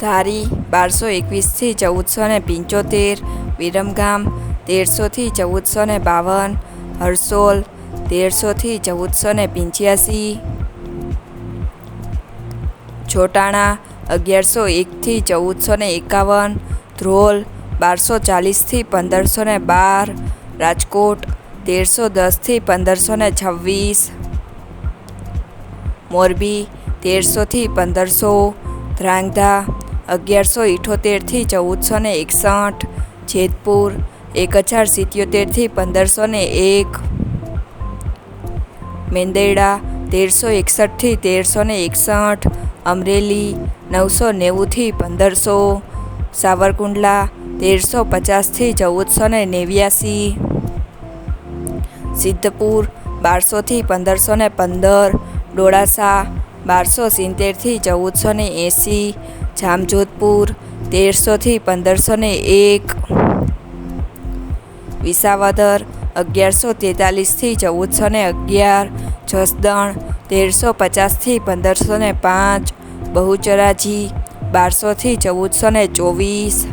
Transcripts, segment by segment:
ધારી બારસો એકવીસથી ચૌદસો ને પંચોતેર, વિરમગામ તેરસોથી ચૌદસો ને બાવન, હરસોલ તેરસોથી ચૌદસો ને પંચ્યાસી, છોટાણા અગિયારસો એકથી ચૌદસો ને એકાવન, ધ્રોલ બારસો ચાલીસથી પંદરસો ને બાર, રાજકોટ તેરસો દસથી પંદરસો ને છવ્વીસ, મોરબી તેરસોથી પંદરસો ધ્રાંગધા અગિયારસો ઇઠોતેરથી ચૌદસો ને એકસઠ, જેતપુર એક હજાર સિત્યોતેરથી પંદરસો ને એક. મેંદેડા તેરસો એકસઠથી તેરસો ને એકસઠ. અમરેલી નવસો નેવુંથી પંદરસો. સાવરકુંડલા તેરસો પચાસથી ચૌદસો ને નેવ્યાસી. સિદ્ધપુર બારસોથી પંદરસો ને પંદર. ડોળાસા બારસો સિત્તેરથી ચૌદસો ને એંસી. જામજોધપુર તેરસોથી પંદરસો ને એક. વિસાવદર અગિયારસો તેતાલીસથી ચૌદસો ને અગિયાર. જસદણ તેરસો પચાસથી પંદરસો ને પાંચ. બહુચરાજી બારસોથી ચૌદસો ને ચોવીસ.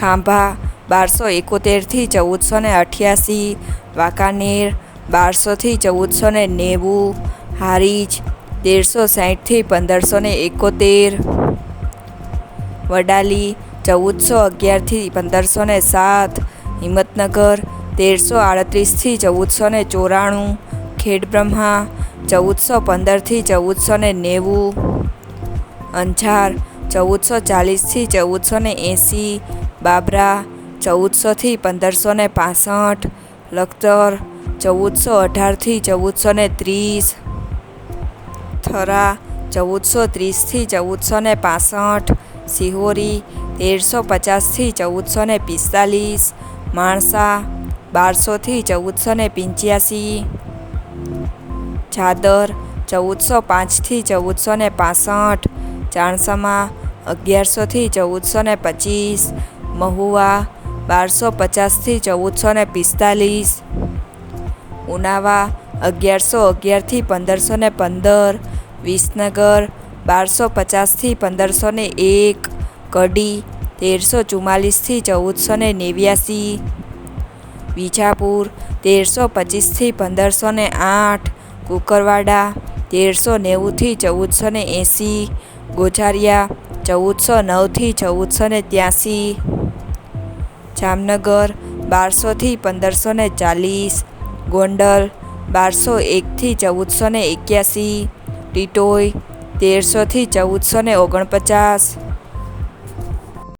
ખાંભા બારસો એકોતેરથી ચૌદસો ને અઠ્યાસી. વાંકાનેર બારસોથી ચૌદસો ને નેવું. હારીજ તેરસો સાઠથી પંદરસો ને એકોતેર. વડાલી ચૌદસો અગિયારથી પંદરસો ને સાત. હિંમતનગર તેરસો આડત્રીસથી ચૌદસો ને ચોરાણું. ખેડબ્રહ્મા ચૌદસો પંદરથી ચૌદસો ને નેવું. અંજાર ચૌદસો ચાલીસથી ચૌદસો ને એંસી. બાબરા ચૌદસોથી પંદરસો ને પાસઠ. લખતર ચૌદસો અઢારથી ચૌદસો ને ત્રીસ. થરા ચૌદસો ત્રીસથી ચૌદસો ને પાસઠ, સિહોરી, તેરસો પચાસથી ચૌદસો ને પિસ્તાલીસ, માણસા, બારસોથી ચૌદસો ને પંચ્યાસી ચાદર ચૌદસો પાંચથી ચૌદસો ને પાસઠ, ચાણસામાં, અગિયારસોથી ચૌદસો ને પચીસ, મહુવા, બારસો પચાસથી ચૌદસો ને પિસ્તાલીસ, ઉનાવા, અગિયારસો અગિયારથી પંદરસો ને પંદર વિસનગર, બારસો પચાસથી પંદરસો ને એક, કડી, તેરસો ચુમ્માલીસથી ચૌદસો ને નેવ્યાસી, વિજાપુર, તેરસો પચીસથી પંદરસો ને આઠ, કુકરવાડા, તેરસો નેવુંથી ચૌદસો ને એંસી ગોઝારિયા ચૌદસો નવથી ચૌદસો ને ત્યાંસી, જામનગર, બારસોથી પંદરસો ને ચાલીસ, ગોંડલ, બારસો એકથી ચૌદસો ને એક્યાસી ટીટોઈ તેરસોથી ચૌદસો ને ઓગણપચાસ.